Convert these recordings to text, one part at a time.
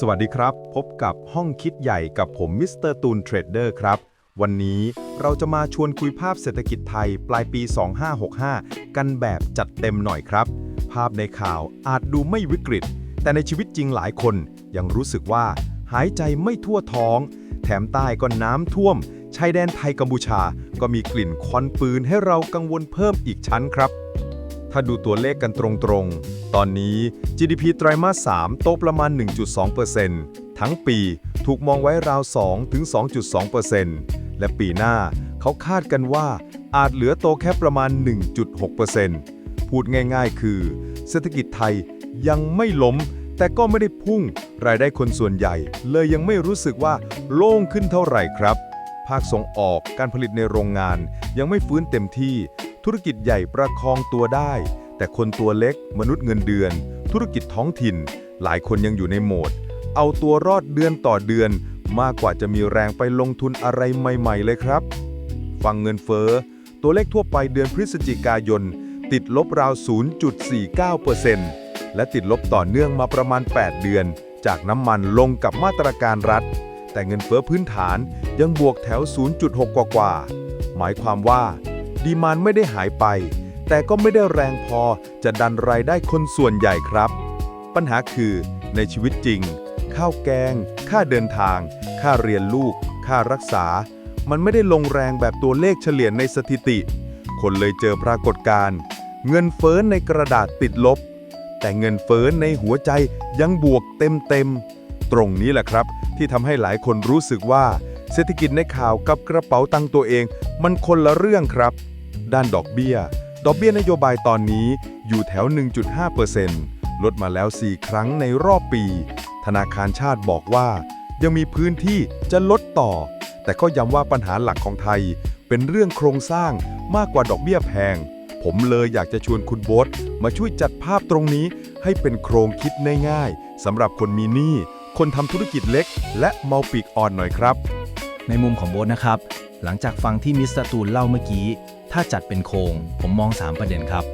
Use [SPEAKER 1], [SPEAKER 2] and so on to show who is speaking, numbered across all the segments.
[SPEAKER 1] สวัสดีครับ พบกับห้องคิดใหญ่กับผมมิสเตอร์ตูนเทรดเดอร์ครับ วันนี้เราจะมาชวนคุยภาพเศรษฐกิจไทยปลายปี 2565 กันแบบจัดเต็มหน่อยครับ ภาพในข่าวอาจดูไม่วิกฤต แต่ในชีวิตจริงหลายคน ยังรู้สึกว่าหายใจไม่ทั่วท้อง แถมใต้ก็น้ำท่วมชายแดนไทยกัมพูชา ก็มีกลิ่นควันปืนให้เรากังวลเพิ่มอีกชั้นครับ ถ้าดูตัวเลขกันตรงๆ ตอนนี้ GDP ไตรมาส 3 โตประมาณ 1.2%ทั้งปีถูกมองไว้ราว 2-2.2%และปีหน้าเขาคาดกันว่าอาจเหลือโตแค่ประมาณ 1.6%พูดง่ายๆ คือ เศรษฐกิจไทยยังไม่ล้ม แต่ก็ไม่ได้พุ่ง รายได้คนส่วนใหญ่ เลยยังไม่รู้สึกว่าโล่งขึ้นเท่าไหร่ครับ ภาคส่งออกการผลิตในโรงงานยังไม่ฟื้นเต็มที่ ธุรกิจใหญ่ประคองตัวได้ แต่คนตัวเล็ก มนุษย์เงินเดือน ธุรกิจท้องถิ่น หลายคนยังอยู่ในโหมด เอาตัวรอดเดือนต่อเดือน มากกว่าจะมีแรงไปลงทุนอะไรใหม่ ๆ เลยครับ ฟังเงินเฟ้อ ตัวเลขทั่วไปเดือนพฤศจิกายน ติดลบราว 0.49%และติดลบต่อเนื่องมาประมาณ 8 เดือน จากน้ำมันลงกับมาตรการรัฐ แต่เงินเฟ้อพื้นฐานยังบวกแถว 0.6 กว่ากว่าๆหมายความว่า ดีมานไม่ได้หายไป แต่ก็ไม่ได้แรงพอจะดันรายได้คนส่วนใหญ่ครับ ปัญหาคือในชีวิตจริง ข้าวแกง ค่าเดินทาง ค่าเรียนลูก ค่ารักษา มันไม่ได้ลงแรงแบบตัวเลขเฉลี่ยในสถิติ คนเลยเจอปรากฏการณ์เงินเฟ้อในกระดาษติดลบ แต่เงินเฟ้อในหัวใจยังบวกเต็มๆตรงนี้แหละครับ ที่ทำให้หลายคนรู้สึกว่า เศรษฐกิจในข่าวกับกระเป๋าตังค์ตัวเอง มันคนละเรื่องครับ ด้านดอกเบี้ย ดอกเบี้ยนโยบายตอนนี้อยู่แถว 1.5%ลดมาแล้ว 4 ครั้งในรอบปี ธนาคารชาติบอกว่า ยังมีพื้นที่จะลดต่อ แต่ก็ย้ำว่าปัญหาหลักของไทย เป็นเรื่องโครงสร้างมากกว่าดอกเบี้ยแพง ผมเลยอยากจะชวนคุณโบ๊ทมาช่วยจัดภาพตรงนี้ ให้เป็นโครงคิดง่ายๆสำหรับคนมีหนี้คนทำธุรกิจเล็ก และเมาปีกอ่อนหน่อยครับ
[SPEAKER 2] ในมุมของโบ๊ทนะครับ หลังจากฟังที่มิสเตอร์ตูนเล่าเมื่อกี้ ถ้าจัดเป็นโครงผมมอง 3 ประเด็นครับ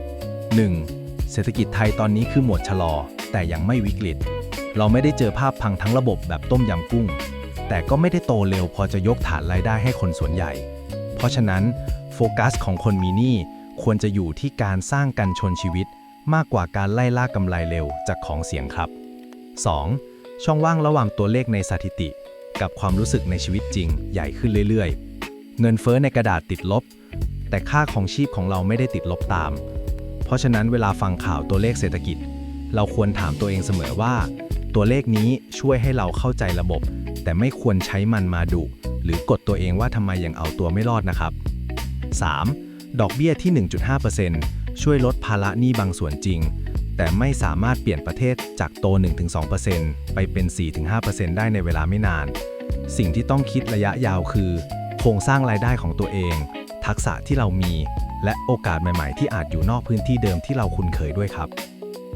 [SPEAKER 2] 1. เศรษฐกิจไทยตอนนี้คือหมวดชะลอ แต่ยังไม่วิกฤต เราไม่ได้เจอภาพพังทั้งระบบแบบต้มยำกุ้ง แต่ก็ไม่ได้โตเร็วพอจะยกฐานรายได้ให้คนส่วนใหญ่ เพราะฉะนั้นโฟกัสของคนมีหนี้ควรจะอยู่ที่การสร้างกันชนชีวิต มากกว่าการไล่ล่ากำไรเร็วจากของเสียงครับ 2. ช่องว่างระหว่างตัวเลขในสถิติ กับความรู้สึกในชีวิตจริง ใหญ่ขึ้นเรื่อยๆ เงินเฟ้อในกระดาษติดลบ แต่ค่าของชีพของเราไม่ได้ติดลบตาม เพราะฉะนั้นเวลาฟังข่าวตัวเลขเศรษฐกิจ เราควรถามตัวเองเสมอว่า ตัวเลขนี้ช่วยให้เราเข้าใจระบบ แต่ไม่ควรใช้มันมาดุ หรือกดตัวเองว่าทำไมยังเอาตัวไม่รอดนะครับ 3. ดอกเบี้ยที่ 1.5%ช่วยลดภาระหนี้บางส่วนจริง แต่ไม่สามารถเปลี่ยนประเทศจากโต 1-2%ไปเป็น 4-5%ได้ในเวลาไม่นาน สิ่งที่ต้องคิดระยะยาวคือ โครงสร้างรายได้ของตัวเอง ทักษะที่เรามี และโอกาสใหม่ ๆ ที่อาจอยู่นอกพื้นที่เดิมที่เราคุ้นเคยด้วยครับ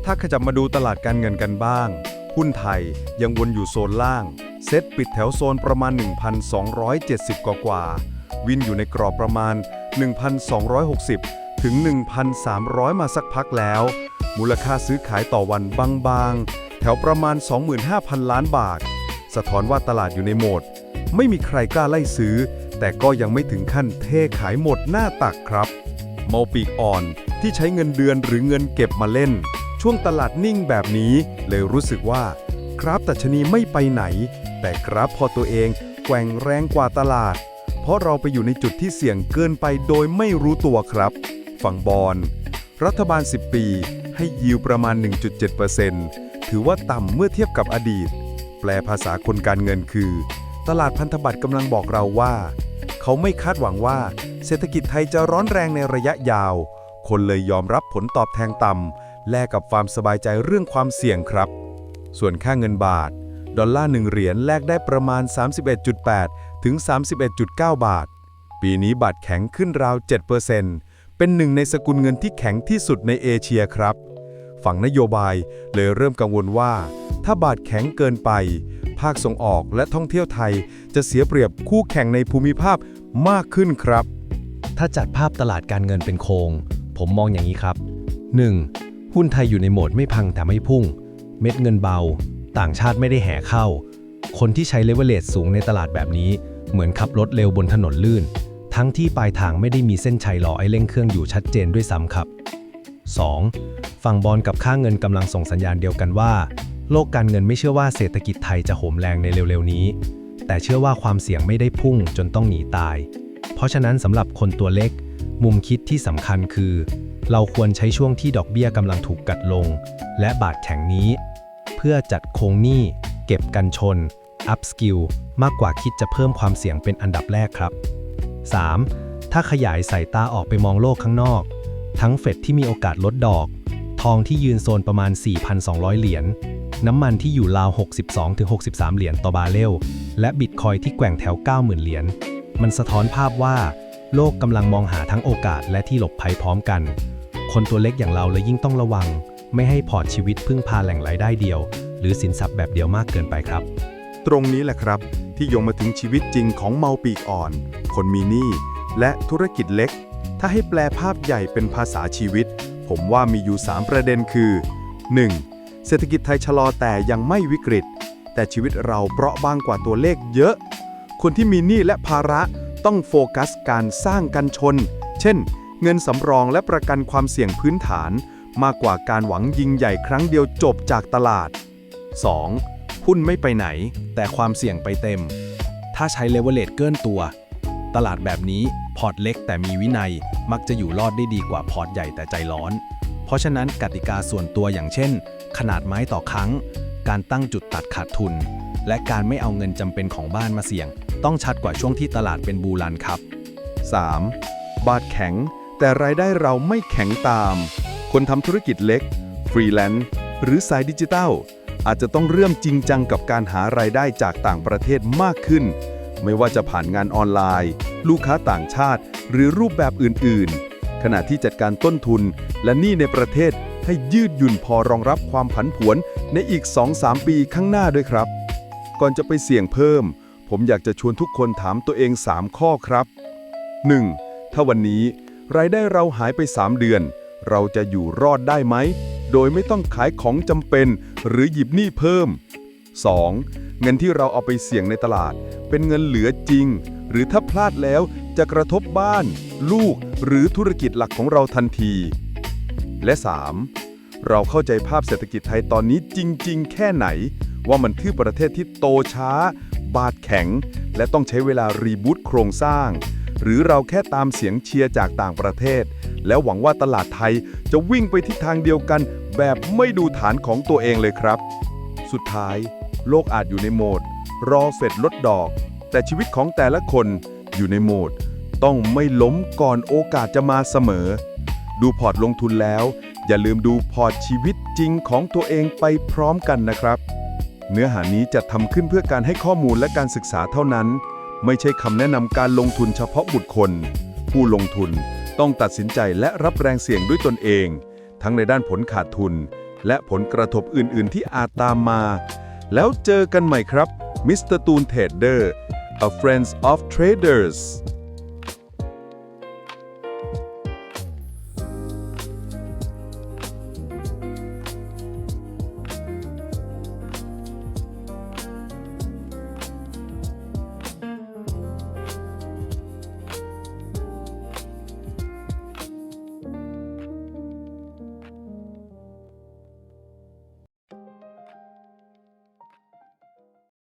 [SPEAKER 1] ถ้าขยับมาดูตลาดการเงินกันบ้าง หุ้นไทยยังวนอยู่โซนล่าง เซ็ตปิดแถวโซนประมาณ 1,270 กว่ากว่า วินอยู่ในกรอบประมาณ 1,260 ถึง 1,300 มาสักพักแล้ว มูลค่าซื้อขายต่อวันบางๆ แถวประมาณ 25,000 ล้านบาท สะท้อนว่าตลาดอยู่ในโหมด ไม่มีใครกล้าไล่ซื้อ แต่ก็ยังไม่ถึงขั้นเทขายหมดหน้าตักครับเมาปีกอ่อนที่ใช้เงินเดือนหรือเงินเก็บมาเล่น ช่วงตลาดนิ่งแบบนี้ เลยรู้สึกว่า กราฟตัชนีไม่ไปไหน แต่กราฟพอตัวเองแกว่งแรงกว่าตลาด เพราะเราไปอยู่ในจุดที่เสี่ยงเกินไปโดยไม่รู้ตัวครับ ฝั่งบอลรัฐบาล 10 ปี ให้ยิวประมาณ 1.7%ถือว่าต่ำเมื่อเทียบกับอดีต แปลภาษาคนการเงินคือ ตลาดพันธบัตรกำลังบอกเราว่า เขาไม่คาดหวังว่า เศรษฐกิจไทยจะร้อนแรงในระยะยาว คนเลยยอมรับผลตอบแทนต่ำแลกกับความสบายใจเรื่องความเสี่ยงครับ ส่วนค่าเงินบาท ดอลลาร์หนึ่งเหรียญแลกได้ประมาณ 31.8 ถึง 31.9 บาท ปีนี้บาทแข็งขึ้นราว 7%เป็นหนึ่งในสกุลเงินที่แข็งที่สุดในเอเชียครับ ฝั่งนโยบายเลยเริ่มกังวลว่า ถ้าบาทแข็งเกินไป ภาคส่งออกและท่องเที่ยวไทย จะเสียเปรียบคู่แข่งในภูมิภาคมากขึ้นครับ
[SPEAKER 2] ถ้าจัดภาพตลาดการเงินเป็นโครง ผมมองอย่างนี้ครับ 1. หุ้นไทยอยู่ในโหมดไม่พังแต่ไม่พุ่ง เม็ดเงินเบา ต่างชาติไม่ได้แห่เข้า คนที่ใช้เลเวลเลตสูงในตลาดแบบนี้ เหมือนขับรถเร็วบนถนนลื่น ทั้งที่ปลายทางไม่ได้มีเส้นชัยรอไอ้เร่งเครื่องอยู่ชัดเจนด้วยซ้ำครับ 2. ฝั่งบอลกับค่าเงินกำลังส่งสัญญาณเดียวกันว่า โลกการเงินไม่เชื่อว่าเศรษฐกิจไทยจะโหมแรงในเร็วๆนี้ แต่เชื่อว่าความเสี่ยงไม่ได้พุ่งจนต้องหนีตาย เพราะฉะนั้นสำหรับคนตัวเล็ก มุมคิดที่สำคัญคือ เราควรใช้ช่วงที่ดอกเบี้ยกำลังถูกกัดลง และบาทแข็งนี้ เพื่อจัดโครงหนี้ เก็บกันชน อัพสกิลมากกว่าคิดจะเพิ่มความเสี่ยงเป็นอันดับแรกครับ 3. ถ้าขยายสายตาออกไปมองโลกข้างนอก ทั้งเฟดที่มีโอกาสลดดอก ทองที่ยืนโซนประมาณ 4,200 เหรียญ น้ำมันที่อยู่ราว 62-63 เหรียญต่อบาร์เรล และบิตคอยที่แกว่งแถว 90,000 เหรียญ มันสะท้อนภาพว่า โลกกำลังมองหาทั้งโอกาสและที่หลบภัยพร้อมกัน คนตัวเล็กอย่างเราเลยยิ่งต้องระวัง ไม่ให้พอร์ตชีวิตพึ่งพาแหล่งรายได้เดียว หรือสินทรัพย์แบบเดียวมากเกินไปครับ
[SPEAKER 1] ตรงนี้แหละครับ ที่โยงมาถึงชีวิตจริงของเมาปีกอ่อน คนมีหนี้และธุรกิจเล็ก ถ้าให้แปลภาพใหญ่เป็นภาษาชีวิต ผมว่ามีอยู่ 3 ประเด็นคือ 1. เศรษฐกิจไทยชะลอแต่ยังไม่วิกฤต แต่ชีวิตเราเปราะบางกว่าตัวเลขเยอะ คนที่มีหนี้และภาระต้องโฟกัสการสร้างกันชน เช่น เงินสำรองและประกันความเสี่ยงพื้นฐาน มากกว่าการหวังยิงใหญ่ครั้งเดียวจบจากตลาด 2. หุ้นไม่ไปไหน
[SPEAKER 2] แต่ความเสี่ยงไปเต็ม ถ้าใช้เลเวลเลตเกินตัว ตลาดแบบนี้พอร์ตเล็กแต่มีวินัยมักจะอยู่รอดได้ดีกว่าพอร์ตใหญ่แต่ใจร้อน เพราะฉะนั้นกติกาส่วนตัวอย่างเช่น ขนาดไม้ต่อครั้ง การตั้งจุดตัดขาดทุน และการไม่เอาเงินจำเป็นของบ้านมาเสี่ยง ต้องชัดกว่าช่วงที่ตลาดเป็นบูรันครับ
[SPEAKER 1] 3. บาทแข็ง แต่รายได้เราไม่แข็งตาม คนทำธุรกิจเล็ก ฟรีแลนซ์หรือสายดิจิทัล อาจจะต้องเริ่มจริงจังกับการหารายได้จากต่างประเทศมากขึ้น ไม่ว่าจะผ่านงานออนไลน์ ลูกค้าต่างชาติ หรือรูปแบบอื่นๆ ขณะที่จัดการต้นทุน และหนี้ในประเทศให้ยืดหยุ่นพอรองรับความผันผวนในอีก 2-3 ปีข้างหน้าด้วยครับ ก่อนจะไปเสี่ยงเพิ่ม ผมอยากจะชวนทุกคนถามตัวเอง 3 ข้อครับ 1. ถ้าวันนี้ รายได้เราหายไป 3 เดือน เราจะอยู่รอดได้ไหม โดยไม่ต้องขายของจำเป็น หรือหยิบหนี้เพิ่ม 2. เงินที่เราเอาไปเสี่ยงในตลาด เป็นเงินเหลือจริง หรือถ้าพลาดแล้ว จะกระทบบ้าน ลูกหรือธุรกิจหลักของเราทันที และ 3. เราเข้าใจภาพเศรษฐกิจไทยตอนนี้จริง ๆ แค่ไหน ว่ามันคือประเทศที่โตช้า บาดแข็ง และต้องใช้เวลารีบูตโครงสร้าง หรือเราแค่ตามเสียงเชียร์จากต่างประเทศ แล้วหวังว่าตลาดไทยจะวิ่งไปทิศทางเดียวกัน แบบไม่ดูฐานของตัวเองเลยครับ สุดท้าย โลกอาจอยู่ในโหมด รอเฟดลดดอก แต่ชีวิตของแต่ละคนอยู่ในโหมด ต้องไม่ล้มก่อนโอกาสจะมาเสมอ ดูพอร์ตลงทุนแล้ว อย่าลืมดูพอร์ตชีวิตจริงของตัวเองไปพร้อมกันนะครับ เนื้อหานี้จะทำขึ้นเพื่อการให้ข้อมูลและการศึกษาเท่านั้น ไม่ใช่คำแนะนำการลงทุนเฉพาะบุคคล ผู้ลงทุนต้องตัดสินใจและรับแรงเสี่ยงด้วยตนเอง ทั้งในด้านผลขาดทุน และผลกระทบอื่น ๆ ที่อาจตามมา แล้วเจอกันใหม่ครับมิสเตอร์ตูนเทรดเดอร์ A Friends of Traders